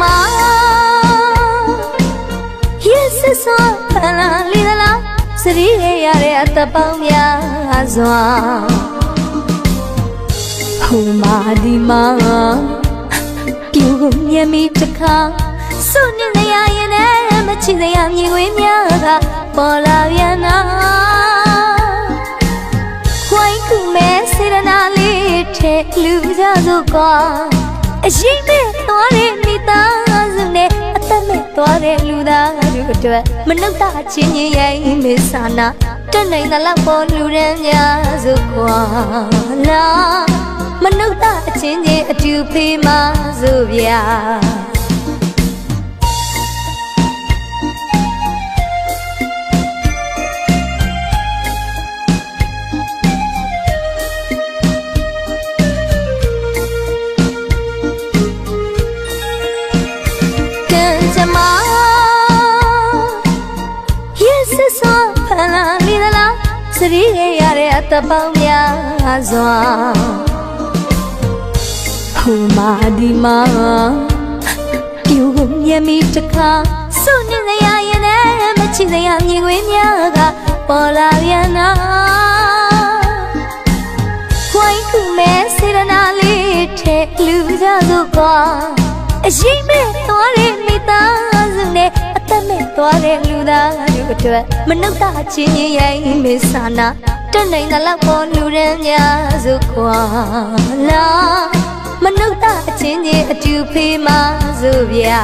မှာရဲ့ဆဆဖလာလီလာစရီရရတဲ့အတပေါင်းများစွာဟိုမာဒီမာပြုံးမြမီတခါစွန့်နေရရင်လည်းမချစ်စရာမြေဝေးများကပေါ်လာပြန်နာခွိုင်းကူမဲစေရနာလေးထဲလူကြသို့ကွာအရှိန် သက်မဲ့သွားတဲ့လူသားတို့အတွက်မနှုတ်တာချင်းချင်းရိုင်းမေဆာနာတက်နိုင်တဲ့လောက်ပေါ်လူရန်များစုကွာလာမနှုတ်တာအချင်းချင်းအတူဖေးမဆိုဗျာ စရီးရရတဲ့အတပေါင်းများစွာဟိုမာဒီမာပြူကိုမြင်မိတခါစွန့်နေရရင်လည်းမချစ်စရာမြင်ခွင့်များကပေါ်လာပြန်နာခွိုင်းခုမဲစေရနာလေးထဲလူကြစို့ကွာအရှိမဲ့သွားတဲ့မိသားစုနဲ့အသက်မဲ့သွားတဲ့လူ သားတို့အတွက်မနှုတ်တာချင်းချင်းရိုင်းမေဆာနာတက်နိုင်တဲ့လောက်ပေါ်လူရန်များစုကွာလာမနှုတ်တာအချင်းချင်းအတူဖေးမဆိုဗျာ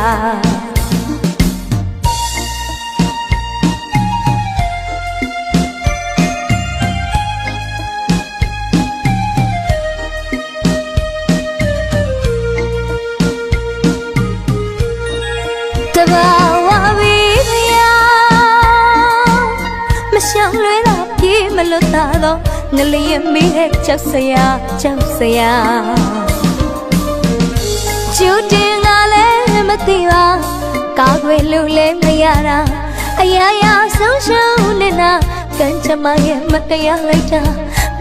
ရှောင်လွဲတာပြေးမလွတ်တာတော့ငလျင်မိတဲ့ကြောက်စရာကြောက်စရာကျူတင်ကလည်းမသိပါကာကွယ်လို့လည်းမရတာအရာရာဆုံးရှုံးနေတာကံချမရဲ့မတရားလိုက်တာ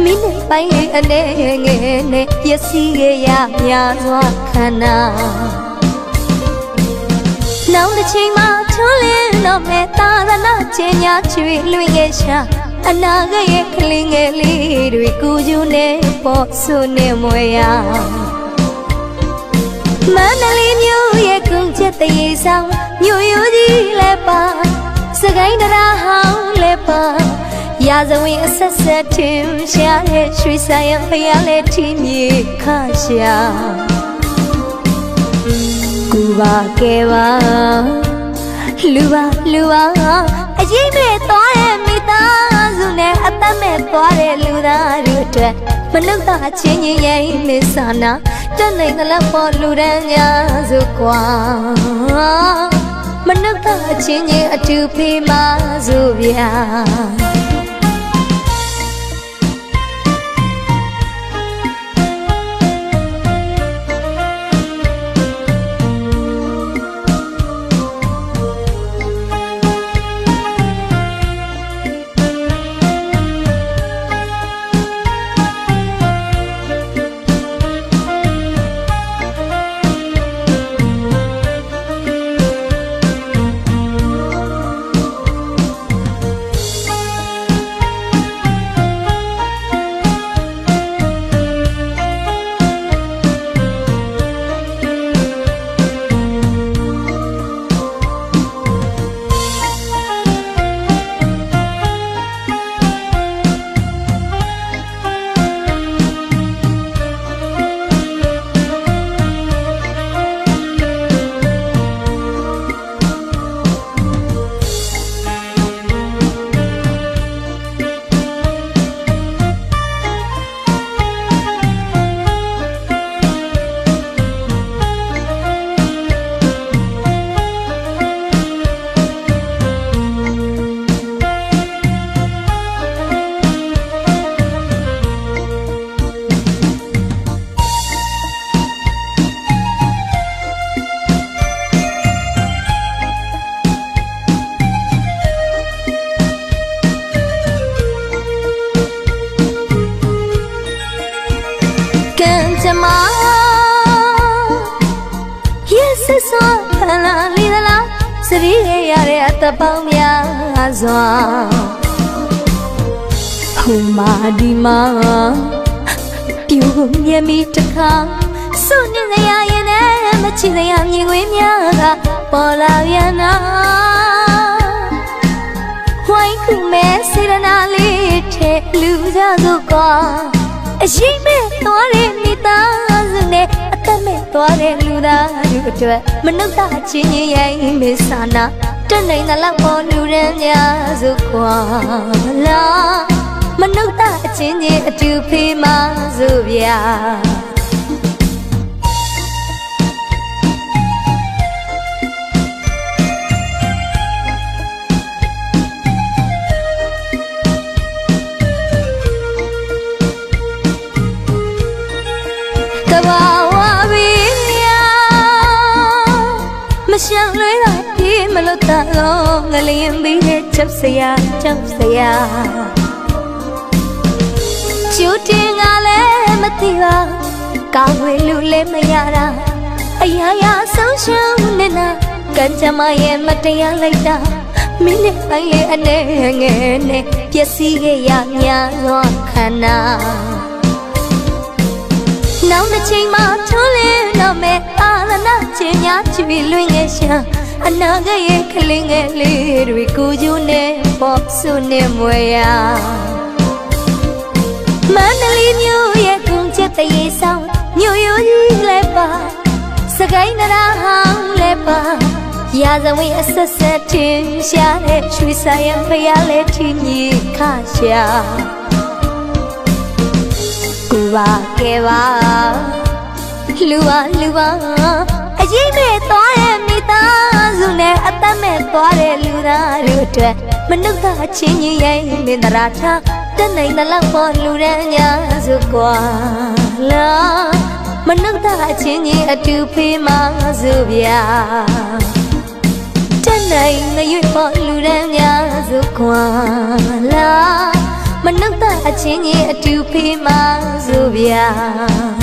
မိနဲ့ပိုင်းရဲ့အနေငယ်နဲ့ပျက်စီးခဲ့ရများစွာခန္ဓာနောက်တစ်ချိန်မှာထွန်းလင်းတော့မဲ့သာ သနာကျင်ညာချွေလွင်ရဲ့ရှာအနာဂတ်ရဲ့ကလေးငယ်လေးတွေကိုယူနေပေါ်ဆုနေမွေရမန္တလေးမြို့ရဲ့ကုန်းချက်တရေဆောင်မြို့ရိုးကြီးလည်းပါစကိုင်းတရားဟောင်းလည်းပါရာဇဝင်အဆက်ဆက်ထင်ရှားရဲ့ရွှေဆိုင်ရဖျားလဲထင်းမြေခရှာကူပါကဲပါလူပါလူပါ အရင်မဲ့သွားတဲ့မိသားစုနဲ့အသက်မဲ့သွားတဲ့လူသားတို့အတွက်မနှုတ်တာချင်းချင်းရဲ့မေဆာနာတက်နိုင်တဲ့လောက်ပေါ်လူတန်းများစုကွာမနှုတ်တာချင်းချင်းအတူဖေးမဆိုဗျာ စစရီးရရတဲ့အသက်ပေါင်းများစွာဟိုမာဒီမာပြူမြမီတခါစွန့်နေရရင်နဲ့မချစ်ရမြင်ခွင့်များကပေါ်လာပြန်နာဝိုင်းခုမဲစေရနာလေးထဲလူကြစို့ကွာအရှိမဲ့သွားတဲ့မိသားစုနဲ့အ သက်မဲ့သွားတဲ့လူသားတို့အတွက်မနှုတ်တာချင်းချင်းရဲ့မေဆာနာတက်နိုင်တဲ့လောက်ပေါ်လူရန်များစုကွာလာမနှုတ်တာအချင်းချင်းအတူဖေးမစို့ဗျာကဘာ ရှောင်လွဲတာပြေးမလို့တန်လုံးငလျင်ပြီးတဲ့ချက်စရာချက်စရာချူတင်ကလည်းမသိပါကောင်းဝေလူလည်းမရတာအရာရာဆုံးရှုံးနေတာကံကြမ္မာရဲ့မတရားလိုက်တာမင်းနဲ့ပိုင်းလေးအနေငယ်နဲ့ပျက်စီးခဲ့ရများသောခန္ဓာနောက်တစ်ချိန်မှထုံးလင်း တော့မဲ့အာရဏချင်းများချီလွင်ငယ်ရှာအနာဂတ်ရဲ့ကလေးငယ်လေးတွေကိုယူနေပေါ့ဆုနေမွေရမန္တလေးမြို့ရဲ့ကုန်းချက်တရေဆောင်မြို့ရိုးကြီးလည်းပါစကိုင်းနရာဟောင်းလည်းပါရာဇဝင်အဆက်ဆက်တင်ရှာတဲ့ရွှေဆိုင်ရဖရလဲထင်းကြီးခရှာကိုပါကဲပါ လူပါလူပါအရင်မဲ့သွားတဲ့မိသားစုနဲ့အသက်မဲ့သွားတဲ့လူသားတို့အတွက်မနှုတ်သားချင်းကြီးရဲ့မင်္ဒရာထားတက်နိုင်တဲ့လောက်ပေါ်လူရန်ညာစုကွာလာမနှုတ်သားချင်းကြီးအတူဖေးမစုဗျာတက်နိုင်ငရွေ့ပေါ်လူရန်ညာစုကွာလာမနှုတ်တဲ့အချင်းကြီးအတူဖေးမဆိုဗျာ